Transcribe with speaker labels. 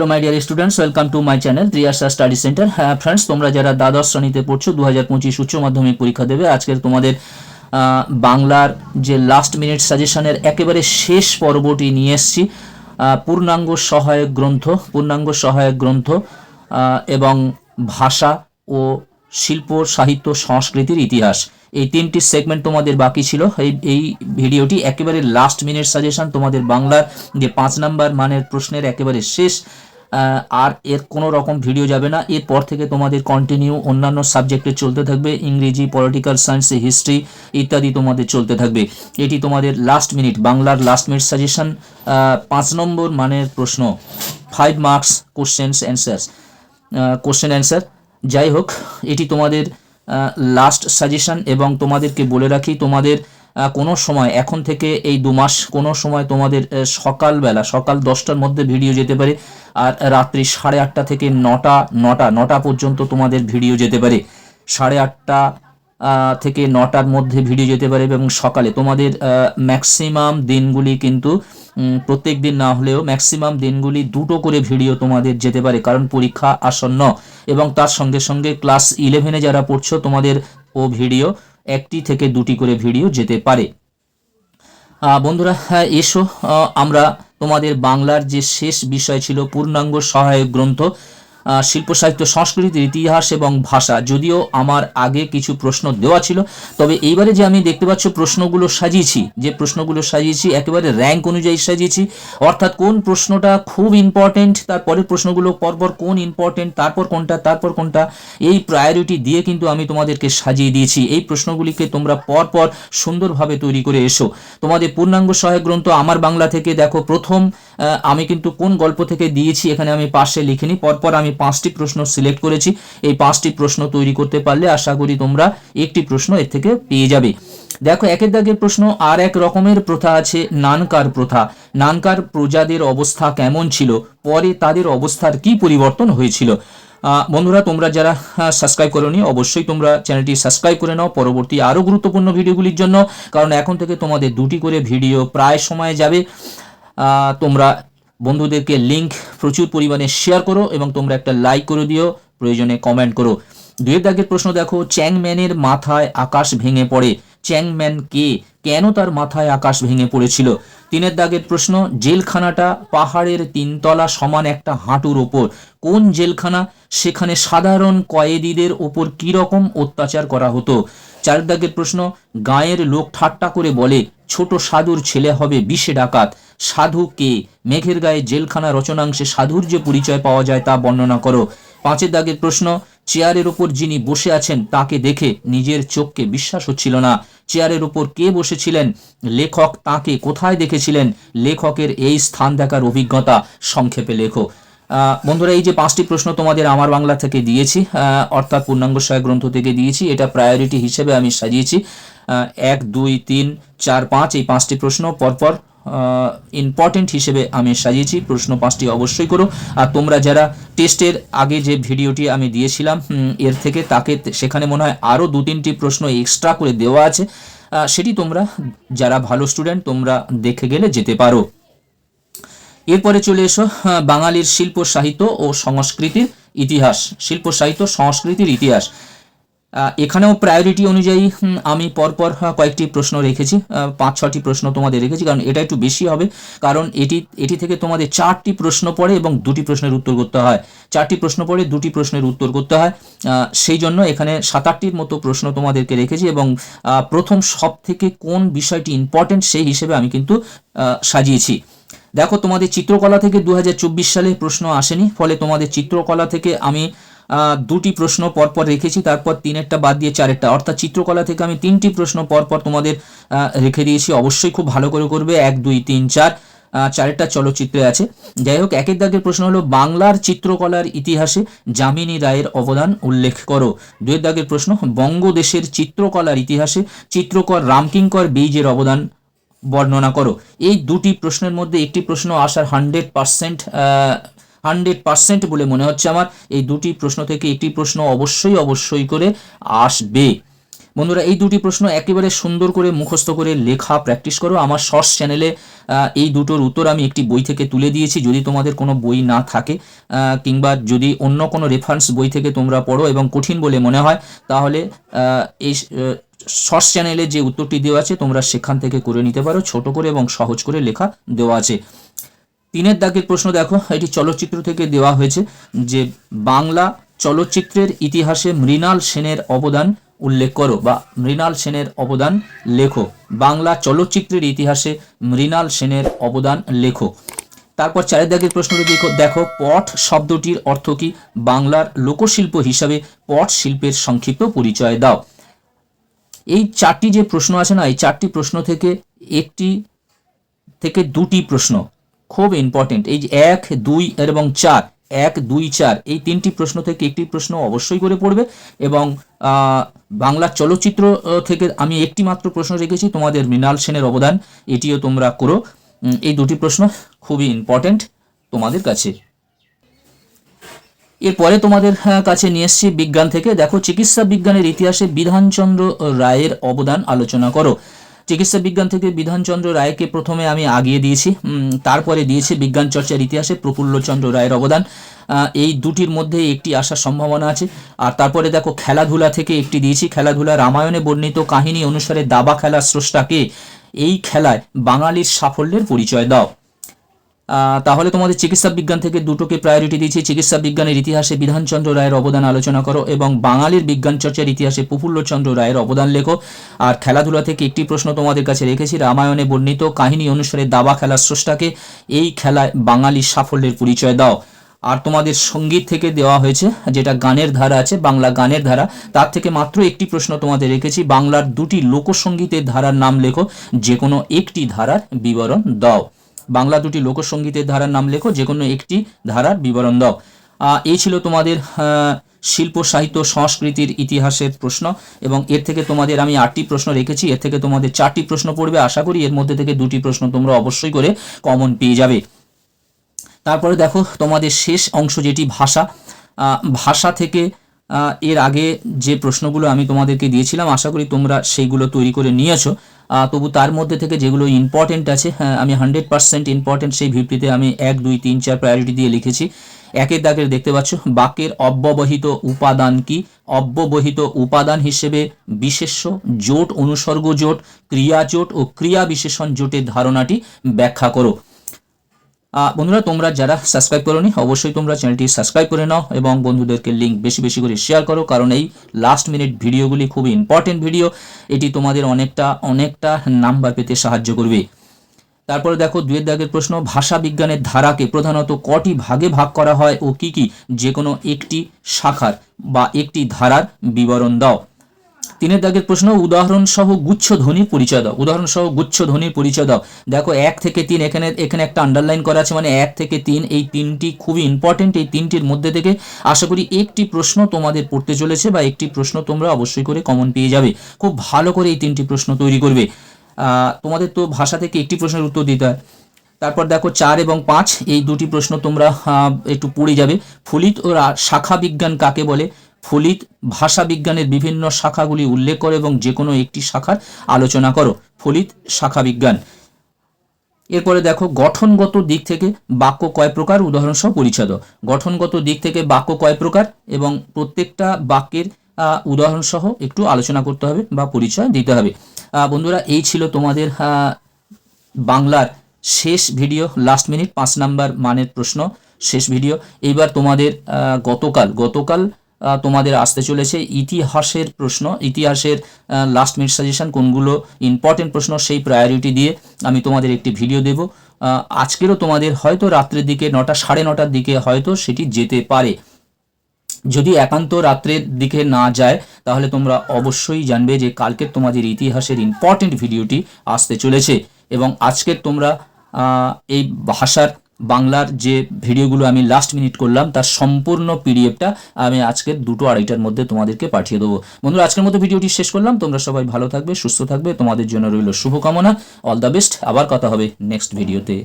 Speaker 1: Hello my dear students welcome to my channel Triyasha study centre হ্যাঁ friends তোমরা যারা দ্বাদশ শ্রেণীতে পড়ছো দু হাজার পঁচিশ উচ্চ মাধ্যমিক পরীক্ষা দেবে, আজকের তোমাদের বাংলার যে লাস্ট মিনিট সাজেশনের একেবারে শেষ পর্বটি নিয়ে এসেছি। পূর্ণাঙ্গ সহায়ক গ্রন্থ, পূর্ণাঙ্গ সহায়ক গ্রন্থ এবং ভাষা ও শিল্প, সাহিত্য, সংস্কৃতির ইতিহাস। এই তিনটি সেগমেন্ট তোমাদের বাকি ছিল। এই এই ভিডিওটি একেবারে লাস্ট মিনিট সাজেশন তোমাদের বাংলার যে পাঁচ নাম্বার মানের প্রশ্নের একেবারে শেষ আর এর কোনো রকম ভিডিও যাবে না। এরপর থেকে তোমাদের কন্টিনিউ অন্যান্য সাবজেক্টে চলতে থাকবে। ইংরেজি পলিটিক্যাল সায়েন্স হিস্ট্রি ইত্যাদি তোমাদের চলতে থাকবে। এটি তোমাদের লাস্ট মিনিট বাংলার লাস্ট মিনিট সাজেশন পাঁচ নম্বর মানের প্রশ্ন। Five marks questions answers question answer যাই হোক, এটি তোমাদের লাস্ট সাজেশন এবং তোমাদেরকে বলে রাখি, তোমাদের কোনো সময়, এখন থেকে এই দু মাস, কোনো সময় তোমাদের সকালবেলা, সকাল দশটার মধ্যে ভিডিও যেতে পারে আর রাত্রি সাড়ে আটটা থেকে নটা নটা নটা পর্যন্ত তোমাদের ভিডিও যেতে পারে। সাড়ে আটটা থেকে নটার মধ্যে ভিডিও যেতে পারে এবং সকালে তোমাদের ম্যাক্সিমাম দিনগুলি কিন্তু প্রত্যেক দিন না হলেও ম্যাক্সিমাম দিনগুলি দুটো করে ভিডিও তোমাদের যেতে পারে কারণ পরীক্ষা আসন্ন এবং তার সঙ্গে সঙ্গে ক্লাস ইলেভেনে যারা পড়ছো তোমাদের ও ভিডিও একটি থেকে দুটি করে ভিডিও যেতে পারে। বন্ধুরা হ্যাঁ এসো আমরা তোমাদের বাংলার যে শেষ বিষয় ছিল পূর্ণাঙ্গ সহায়ক গ্রন্থ শিল্প, সাহিত্য সংস্কৃতির ইতিহাস এবং ভাষা। যদিও আমার আগে কিছু প্রশ্ন দেওয়া ছিল, তবে এইবারে যে আমি দেখতে পাচ্ছ প্রশ্নগুলো সাজিয়েছি, যে প্রশ্নগুলো সাজিয়েছি, একেবারে র্যাঙ্ক অনুযায়ী সাজিয়েছি, অর্থাৎ কোন প্রশ্নটা খুব ইম্পর্টেন্ট তারপরের প্রশ্নগুলো পরপর কোন ইম্পর্টেন্ট তারপর কোনটা তারপর কোনটা, এই প্রায়োরিটি দিয়ে কিন্তু আমি তোমাদেরকে সাজিয়ে দিয়েছি। এই প্রশ্নগুলিকে তোমরা পরপর সুন্দরভাবে তৈরি করে এসো। তোমাদের পূর্ণাঙ্গ সহায়ক গ্রন্থ আমার বাংলা থেকে দেখো। প্রথম আমি কিন্তু কোন গল্প থেকে দিয়েছি এখানে আমি পাশে লিখিনি। পরপর আমি পাঁচটি প্রশ্ন সিলেক্ট করেছি। এই পাঁচটি প্রশ্ন তৈরি করতে পারলে আশা করি তোমরা একটি প্রশ্ন এর থেকে পেয়ে যাবে। দেখো, একের দাগের প্রশ্ন, আর এক রকমের প্রথা আছে, নানকার প্রথা। নানকার প্রজাদের অবস্থা কেমন ছিল? পরে তাদের অবস্থার কি পরিবর্তন হয়েছিল? বন্ধুরা, তোমরা যারা সাবস্ক্রাইব করোনি, অবশ্যই তোমরা চ্যানেলটি সাবস্ক্রাইব করে নাও। পরবর্তী আরও গুরুত্বপূর্ণ ভিডিওগুলির জন্য, কারণ এখন থেকে তোমাদের দুটি করে ভিডিও প্রায় সময় যাবে। তোমরা বন্ধুদেরকে লিংক প্রচুর পরিমাণে শেয়ার করো এবং তোমরা একটা লাইক করে দিও, প্রয়োজনে কমেন্ট করো। দুয়ের দাগের প্রশ্ন দেখো, চ্যাংম্যানের মাথায় আকাশ ভেঙে পড়ে। চ্যাংম্যান কে? কেন তার মাথায় আকাশ ভেঙে পড়েছিল? তিনের দাগের প্রশ্ন, জেলখানাটা পাহাড়ের তিনতলা সমান একটা হাঁটুর ওপর। কোন জেলখানা? সেখানে সাধারণ কয়েদিদের ওপর কি রকম অত্যাচার করা হতো? চার দাগের প্রশ্ন, গায়ের লোক ঠাট্টা করে বলে, ছোট সাধুর ছেলে হবে বিশে ডাকাত। সাধু কে? মেঘের গায়ে জেলখানা রচনাংশে সাধুর যে পরিচয় পাওয়া যায় তা বর্ণনা করো। পাঁচের দাগের প্রশ্ন, চেয়ারের ওপর যিনি বসে আছেন তাকে দেখে নিজের চোখকে বিশ্বাস হচ্ছিল না। চেয়ারের উপর কে বসেছিলেন? লেখক তাকে কোথায় দেখেছিলেন? লেখকের এই স্থান দেখার অভিজ্ঞতা সংক্ষেপে লেখো। বন্ধুরা, এই যে পাঁচটি প্রশ্ন তোমাদের আমার বাংলা থেকে দিয়েছি অর্থাৎ পূর্ণাঙ্গ সহায়ক গ্রন্থ থেকে দিয়েছি, এটা প্রায়োরিটি হিসেবে আমি সাজিয়েছি। এক, দুই, তিন, চার, পাঁচ, এই পাঁচটি প্রশ্ন, পরপর ইম্পর্টেন্ট হিসেবে আমি সাজিয়েছি। প্রশ্ন পাঁচটি অবশ্যই করো। আর তোমরা যারা টেস্টের আগে যে ভিডিওটি আমি দিয়েছিলাম এর থেকে তাকে সেখানে মনে হয় আরও দু তিনটি প্রশ্ন এক্সট্রা করে দেওয়া আছে। সেটি তোমরা যারা ভালো স্টুডেন্ট তোমরা দেখে গেলে যেতে পারো। এরপরে চলে এসো আহ, বাঙালির শিল্প সাহিত্য ও সংস্কৃতির ইতিহাস। শিল্প সাহিত্য সংস্কৃতির ইতিহাস। এখানেও প্রায়োরিটি অনুযায়ী আমি পরপর আহ, কয়েকটি প্রশ্ন রেখেছি পাঁচ ছটি প্রশ্ন তোমাদের রেখেছি কারণ এটা একটু বেশি হবে কারণ এটি এটি থেকে তোমাদের চারটি প্রশ্ন পড়ে এবং দুটি প্রশ্নের উত্তর করতে হয়। চারটি প্রশ্ন পড়ে দুটি প্রশ্নের উত্তর করতে হয় সেই জন্য এখানে সাত আটটির মতো প্রশ্ন তোমাদেরকে রেখেছি এবং প্রথম সব থেকে কোন বিষয়টি ইম্পর্টেন্ট সেই হিসেবে আমি কিন্তু সাজিয়েছি। দেখো তোমাদের চিত্রকলা থেকে দু হাজার চব্বিশ সালে প্রশ্ন আসেনি ফলে তোমাদের চিত্রকলা থেকে আমি দুটি প্রশ্ন পরপর রেখেছি, তারপর তিনেরটা বাদ দিয়ে চারেরটা। অর্থাৎ চিত্রকলা থেকে আমি তিনটি প্রশ্ন পরপর তোমাদের রেখে দিয়েছি। অবশ্যই খুব ভালো করে করবে। এক, দুই, তিন, চার চারেরটা চলচ্চিত্রে আছে। যাই হোক, একের দাগের প্রশ্ন হলো, বাংলার চিত্রকলার ইতিহাসে যামিনী রায়ের অবদান উল্লেখ করো। দুয়ের দাগের প্রশ্ন, বঙ্গদেশের চিত্রকলার ইতিহাসে চিত্রকর রামকিঙ্কর বেইজের অবদান বর্ণনা করো। এই দুটি প্রশ্নের মধ্যে একটি প্রশ্ন আসার হান্ড্রেড পার্সেন্ট হান্ড্রেড পার্সেন্ট বলে মনে হচ্ছে আমার। এই দুটি প্রশ্ন থেকে একটি প্রশ্ন অবশ্যই অবশ্যই করে আসবে। বন্ধুরা, এই দুটি প্রশ্ন একেবারে সুন্দর করে মুখস্থ করে লেখা প্র্যাকটিস করো। আমার শর্টস চ্যানেলে এই দুটোর উত্তর আমি একটি বই থেকে তুলে দিয়েছি। যদি তোমাদের কোনো বই না থাকে কিংবা যদি অন্য কোনো রেফারেন্স বই থেকে তোমরা পড়ো এবং কঠিন বলে মনে হয়, তাহলে এই শর্টস চ্যানেলে যে উত্তরটি দেওয়া আছে, তোমরা সেখান থেকে করে নিতে পারো। ছোট করে এবং সহজ করে লেখা দেওয়া আছে। তিনের দাগের প্রশ্ন দেখো, এটি চলচ্চিত্র থেকে দেওয়া হয়েছে, যে বাংলা চলচ্চিত্রের ইতিহাসে মৃণাল সেনের অবদান উল্লেখ করো, বা মৃণাল সেনের অবদান লেখো। বাংলা চলচ্চিত্রের ইতিহাসে মৃণাল সেনের অবদান লেখো। তারপর চারের দাগের প্রশ্নটি দেখো দেখো, পট শব্দটির অর্থ কি? বাংলার লোকশিল্প হিসাবে পট শিল্পের সংক্ষিপ্ত পরিচয় দাও। এই চারটি যে প্রশ্ন আছে না, এই চারটি প্রশ্ন থেকে একটি থেকে দুটি প্রশ্ন খুব ইম্পর্টেন্ট এই যে এক, দুই এবং চার, এক, দুই, চার, এই তিনটি প্রশ্ন থেকে একটি প্রশ্ন অবশ্যই করে পড়বে এবং বাংলা চলচ্চিত্র থেকে আমি একটি মাত্র প্রশ্ন রেখেছি, তোমাদের মৃণাল সেনের অবদান, এটিও তোমরা করো। এই দুটি প্রশ্ন খুবই ইম্পর্টেন্ট তোমাদের কাছে। এরপরে তোমাদের কাছে নিয়ে এসেছি বিজ্ঞান থেকে। দেখো, চিকিৎসা বিজ্ঞানের ইতিহাসে বিধানচন্দ্র রায়ের অবদান আলোচনা করো। চিকিৎসা বিজ্ঞান থেকে বিধানচন্দ্র রায়কে প্রথমে আমি আগিয়ে দিয়েছি। তারপরে দিয়েছি বিজ্ঞান চর্চার ইতিহাসে প্রফুল্লচন্দ্র রায়ের অবদান। এই দুটির মধ্যে একটি আসার সম্ভাবনা আছে। আর তারপরে দেখো, খেলাধুলা থেকে একটি দিয়েছি। খেলাধুলা রামায়ণে বর্ণিত কাহিনী অনুসারে দাবা খেলার স্রষ্টাকে এই খেলায় বাঙালির সাফল্যের পরিচয় দাও। তাহলে তোমাদের চিকিৎসা বিজ্ঞান থেকে দুটোকে প্রায়োরিটি দিয়েছি। চিকিৎসা বিজ্ঞানের ইতিহাসে বিধানচন্দ্র রায়ের অবদান আলোচনা করো এবং বাঙালির বিজ্ঞান চর্চার ইতিহাসে প্রফুল্লচন্দ্র রায়ের অবদান লেখো। আর খেলাধুলা থেকে একটি প্রশ্ন তোমাদের কাছে রেখেছি। রামায়ণে বর্ণিত কাহিনী অনুসারে দাবা খেলার স্রষ্টাকে এই খেলায় বাঙালির সাফল্যের পরিচয় দাও। আর তোমাদের সংগীত থেকে দেওয়া হয়েছে, যেটা গানের ধারা আছে, বাংলা গানের ধারা। তার থেকে মাত্র একটি প্রশ্ন তোমাদের রেখেছি। বাংলার দুটি লোকসঙ্গীতের ধারার নাম লেখো। যে কোনো একটি ধারার বিবরণ দাও। বাংলা দুটি লোকসঙ্গীতের ধারার নাম লেখো যে কোনো একটি ধারার বিবরণ দাও। এই ছিল তোমাদের শিল্প, সাহিত্য, সংস্কৃতির ইতিহাসের প্রশ্ন, এবং এর থেকে তোমাদের আমি আটটি প্রশ্ন রেখেছি। এর থেকে তোমাদের চারটি প্রশ্ন পড়বে, আশা করি এর মধ্যে থেকে দুটি প্রশ্ন তোমরা অবশ্যই করে কমন পেয়ে যাবে। তারপরে দেখো তোমাদের শেষ অংশ যেটি ভাষা ভাষা থেকে এর আগে যে প্রশ্নগুলো আমি তোমাদেরকে দিয়েছিলাম আশা করি তোমরা সেইগুলো তৈরি করে নিয়েছো। তবু তার মধ্যে থেকে যেগুলো ইম্পর্টেন্ট আছে হ্যাঁ, আমি হান্ড্রেড পার্সেন্ট ইম্পর্টেন্ট সেই ভিত্তিতে আমি এক দুই তিন চার প্রায়োরিটি দিয়ে লিখেছি। একের দাগের দেখতে পাচ্ছ বাক্যের অব্যবহিত উপাদান কি? অব্যবহিত উপাদান হিসেবে বিশেষ্য জোট অনুসর্গ জোট ক্রিয়া জোট ও ক্রিয়া বিশেষণ জোটের ধারণাটি ব্যাখ্যা করো। বন্ধুরা, তোমরা যারা সাবস্ক্রাইব করোনি, অবশ্যই তোমরা চ্যানেলটি সাবস্ক্রাইব করে নাও এবং বন্ধুদেরকে লিঙ্ক বেশি বেশি করে শেয়ার করো, কারণ এই লাস্ট মিনিট ভিডিওগুলি খুবই ইম্পর্টেন্ট ভিডিও এটি তোমাদের অনেকটা অনেকটা নাম্বার পেতে সাহায্য করবে। তারপরে দেখো, দুয়ের দাগের প্রশ্ন, ভাষা বিজ্ঞানের ধারাকে প্রধানত কটি ভাগে ভাগ করা হয় ও কি কি? যে কোনো একটি শাখার বা একটি ধারার বিবরণ দাও। তিনের দাগের প্রশ্ন উদাহরণ সহ গুচ্ছ ধ্বনির পরিচয় দাও। উদাহরণ সহ গুচ্ছ ধ্বনির পরিচয় দাও। দেখো, এক থেকে তিন, এখানে এখানে একটা আন্ডারলাইন করা আছে মানে এক থেকে তিন, এই তিনটি খুবই ইম্পর্টেন্ট এই তিনটির মধ্যে থেকে আশা করি একটি প্রশ্ন তোমাদের পড়তে চলেছে বা একটি প্রশ্ন তোমরা অবশ্যই করে কমন পেয়ে যাবে। খুব ভালো করে এই তিনটি প্রশ্ন তৈরি করবে। তোমাদের তো ভাষা থেকে একটি প্রশ্নের উত্তর দিতে হয়। তারপর দেখো, চার এবং পাঁচ, এই দুটি প্রশ্ন তোমরা একটু পড়ে যাবে। ফলিত ও শাখা বিজ্ঞান কাকে বলে? ফলিত ভাষা বিজ্ঞানের বিভিন্ন শাখাগুলি উল্লেখ করো এবং যে কোনো একটি শাখার আলোচনা করো। ফলিত শাখা বিজ্ঞান। এরপরে দেখো, গঠনগত দিক থেকে বাক্য কয় প্রকার? উদাহরণসহ পরিচয় গঠনগত দিক থেকে বাক্য কয় প্রকার? এবং প্রত্যেকটা বাক্যের উদাহরণসহ একটু আলোচনা করতে হবে বা পরিচয় দিতে হবে। বন্ধুরা, এই ছিল তোমাদের বাংলার শেষ ভিডিও লাস্ট মিনিট পাঁচ নাম্বার মানের প্রশ্ন, শেষ ভিডিও। এইবার তোমাদের গতকাল গতকাল তোমাদের আসতে চলেছে। ইতিহাসের প্রশ্ন, ইতিহাসের লাস্ট মিনিট সাজেশন কোনগুলো ইম্পর্টেন্ট প্রশ্ন সেই প্রায়োরিটি দিয়ে আমি তোমাদের একটি ভিডিও দেব। আজকেরও তোমাদের হয়তো রাত্রের দিকে নটা, সাড়ে নটার দিকে হয়তো সেটি যেতে পারে। যদি একান্ত রাত্রের দিকে না যায়, তাহলে তোমরা অবশ্যই জানবে যে কালকের তোমাদের ইতিহাসের ইম্পর্টেন্ট ভিডিওটি আসতে চলেছে। এবং আজকের তোমরা এই ভাষার বাংলার যে ভিডিওগুলো আমি লাস্ট মিনিট করলাম, তার সম্পূর্ণ পিডিএফটা আমি আজকের দুটো আড়াইটার মধ্যে তোমাদেরকে পাঠিয়ে দেবো। বন্ধুরা, আজকের মতো ভিডিওটি শেষ করলাম। তোমরা সবাই ভালো থাকবে, সুস্থ থাকবে। তোমাদের জন্য রইল শুভকামনা। অল দ্য বেস্ট আবার কথা হবে নেক্সট ভিডিওতে